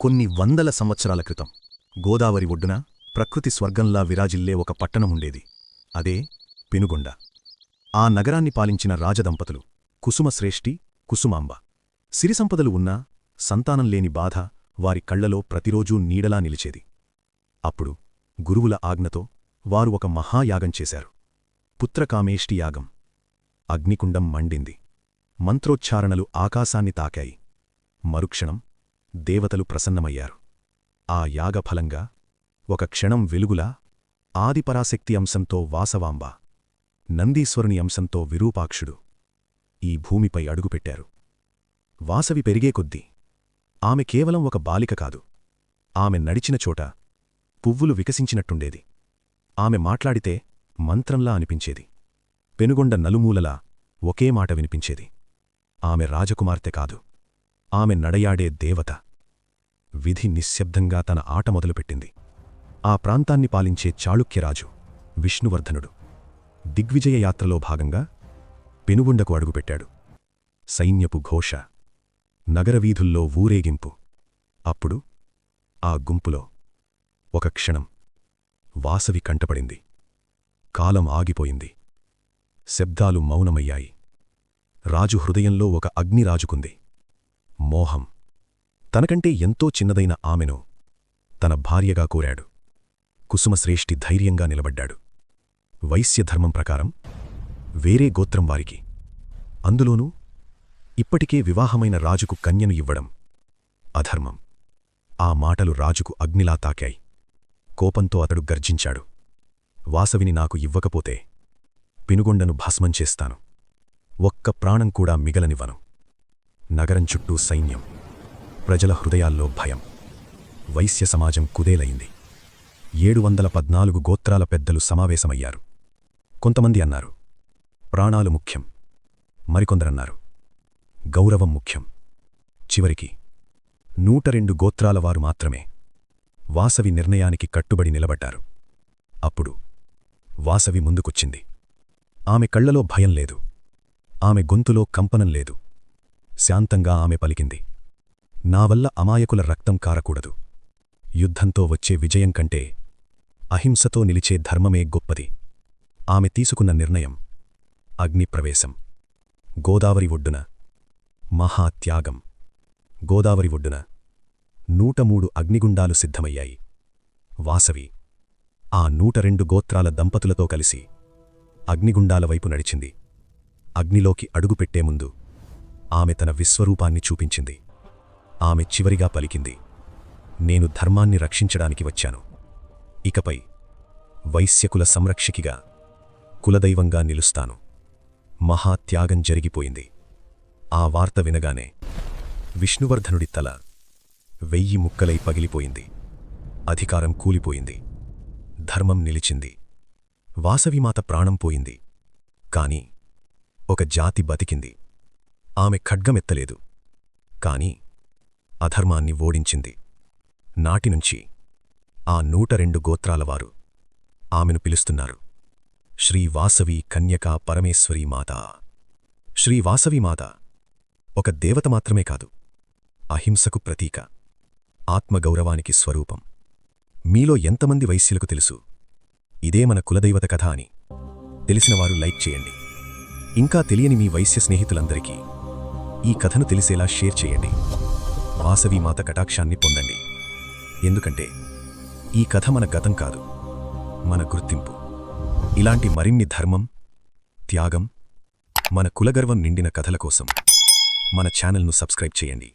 కొన్ని వందల సంవత్సరాల క్రితం గోదావరి ఒడ్డున ప్రకృతి స్వర్గంలా విరాజిల్లే ఒక పట్టణం ఉండేది. అదే పెనుగొండ. ఆ నగరాన్ని పాలించిన రాజదంపతులు కుసుమశ్రేష్ఠి కుసుమాంబ. సిరిసంపదలు ఉన్నా సంతానం లేని బాధ వారి కళ్ళలో ప్రతిరోజూ నీడలా నిలిచేది. అప్పుడు గురువుల ఆజ్ఞతో వారు ఒక మహాయాగం చేశారు. పుత్రకామేష్టి యాగం. అగ్నికుండం మండింది. మంత్రోచ్చారణలు ఆకాశాన్ని తాకాయి. మరుక్షణం దేవతలు ప్రసన్నమయ్యారు. ఆ యాగఫలంగా ఒక క్షణం వెలుగులా ఆదిపరాశక్తి అంశంతో వాసవాంబ నందీశ్వరుని అంశంతో విరూపాక్షుడు ఈ భూమిపై అడుగుపెట్టారు. వాసవి పెరిగే కొద్దీ ఆమె కేవలం ఒక బాలిక కాదు. ఆమె నడిచిన చోట పువ్వులు వికసించినట్టుండేది. ఆమె మాట్లాడితే మంత్రంలా అనిపించేది. పెనుగొండ నలుమూలలా ఒకే మాట వినిపించేది. ఆమె రాజకుమార్తె కాదు. ఆమె నడయాడే దేవత. విధి నిశ్శబ్దంగా తన ఆట మొదలుపెట్టింది. ఆ ప్రాంతాన్ని పాలించే చాళుక్యరాజు విష్ణువర్ధనుడు. దిగ్విజయ యాత్రలో భాగంగా పెనుగుండకు అడుగుపెట్టాడు. సైన్యపు ఘోష నగరవీధుల్లో ఊరేగింపు. అప్పుడు ఆ గుంపులో ఒక క్షణం వాసవి కంటపడింది. కాలం ఆగిపోయింది. శబ్దాలు మౌనమయ్యాయి. రాజు హృదయంలో ఒక అగ్ని రాజుకుంది మోహం. తనకంటే ఎంతో చిన్నదైన ఆమెను తన భార్యగా కోరాడు. కుసుమశ్రేష్ఠి ధైర్యంగా నిలబడ్డాడు. వైశ్యధర్మం ప్రకారం వేరే గోత్రం వారికి. అందులోనూ ఇప్పటికే వివాహమైన రాజుకు కన్యను ఇవ్వడం అధర్మం. ఆ మాటలు రాజుకు అగ్నిలా తాకాయి. కోపంతో అతడు గర్జించాడు. వాసవిని నాకు ఇవ్వకపోతే పినుగొండను భస్మం చేస్తాను. ఒక్క ప్రాణం కూడా మిగలనివ్వను. నగరం చుట్టూ సైన్యం. ప్రజల హృదయాల్లో భయం. వైశ్య సమాజం కుదేలయింది ఏడు వందల పద్నాలుగు గోత్రాల పెద్దలు సమావేశమయ్యారు. కొంతమంది అన్నారు ప్రాణాలు ముఖ్యం. మరికొందరన్నారు గౌరవం ముఖ్యం. చివరికి నూట రెండు గోత్రాల వారు మాత్రమే వాసవి నిర్ణయానికి కట్టుబడి నిలబడ్డారు. అప్పుడు వాసవి ముందుకొచ్చింది. ఆమె కళ్ళలో భయం లేదు. ఆమె గొంతులో కంపనం లేదు. శాంతంగా ఆమె పలికింది. నా వల్ల అమాయకుల రక్తం కారకూడదు. యుద్ధంతో వచ్చే విజయం కంటే అహింసతో నిలిచే ధర్మమే గొప్పది. ఆమె తీసుకున్న నిర్ణయం. అగ్నిప్రవేశం గోదావరి ఒడ్డున. మహాత్యాగం గోదావరి ఒడ్డున. నూట మూడు అగ్నిగుండాలు సిద్ధమయ్యాయి. వాసవి. ఆ నూట రెండు గోత్రాల దంపతులతో కలిసి అగ్నిగుండాల వైపు నడిచింది. అగ్నిలోకి అడుగుపెట్టే ముందు ఆమె తన విశ్వరూపాన్ని చూపించింది. ఆమె చివరిగా పలికింది నేను ధర్మాన్ని రక్షించడానికి వచ్చాను. ఇకపై వైశ్యకుల సంరక్షకిగా కులదైవంగా నిలుస్తాను. మహాత్యాగం జరిగిపోయింది. ఆ వార్త వినగానే విష్ణువర్ధనుడి తల వెయ్యి ముక్కలై పగిలిపోయింది. అధికారం కూలిపోయింది. ధర్మం నిలిచింది. వాసవిమాత ప్రాణం పోయింది. కాని ఒక జాతి బతికింది. ఆమె ఖడ్గమెత్తలేదు. కాని అధర్మాన్ని ఓడించింది. నాటినుంచి ఆ నూట రెండు గోత్రాలవారు ఆమెను పిలుస్తున్నారు. శ్రీవాసవి కన్యకా పరమేశ్వరీ మాత. శ్రీవాసవిమాత ఒక దేవత మాత్రమే కాదు అహింసకు ప్రతీక ఆత్మగౌరవానికి స్వరూపం. మీలో ఎంతమంది వైశ్యులకు తెలుసు? ఇదే మన కులదైవత కథ అని. తెలిసినవారు లైక్ చేయండి. ఇంకా తెలియని మీ వైశ్య స్నేహితులందరికీ ఈ కథను తెలిసేలా షేర్ చేయండి. వాసవి మాత కటాక్షాన్ని పొందండి. ఎందుకంటే ఈ కథ మన గతం కాదు మన గుర్తింపు. ఇలాంటి మరిన్ని ధర్మం త్యాగం మన కులగర్వం నిండిన కథల కోసం మన ఛానల్ను సబ్స్క్రైబ్ చేయండి.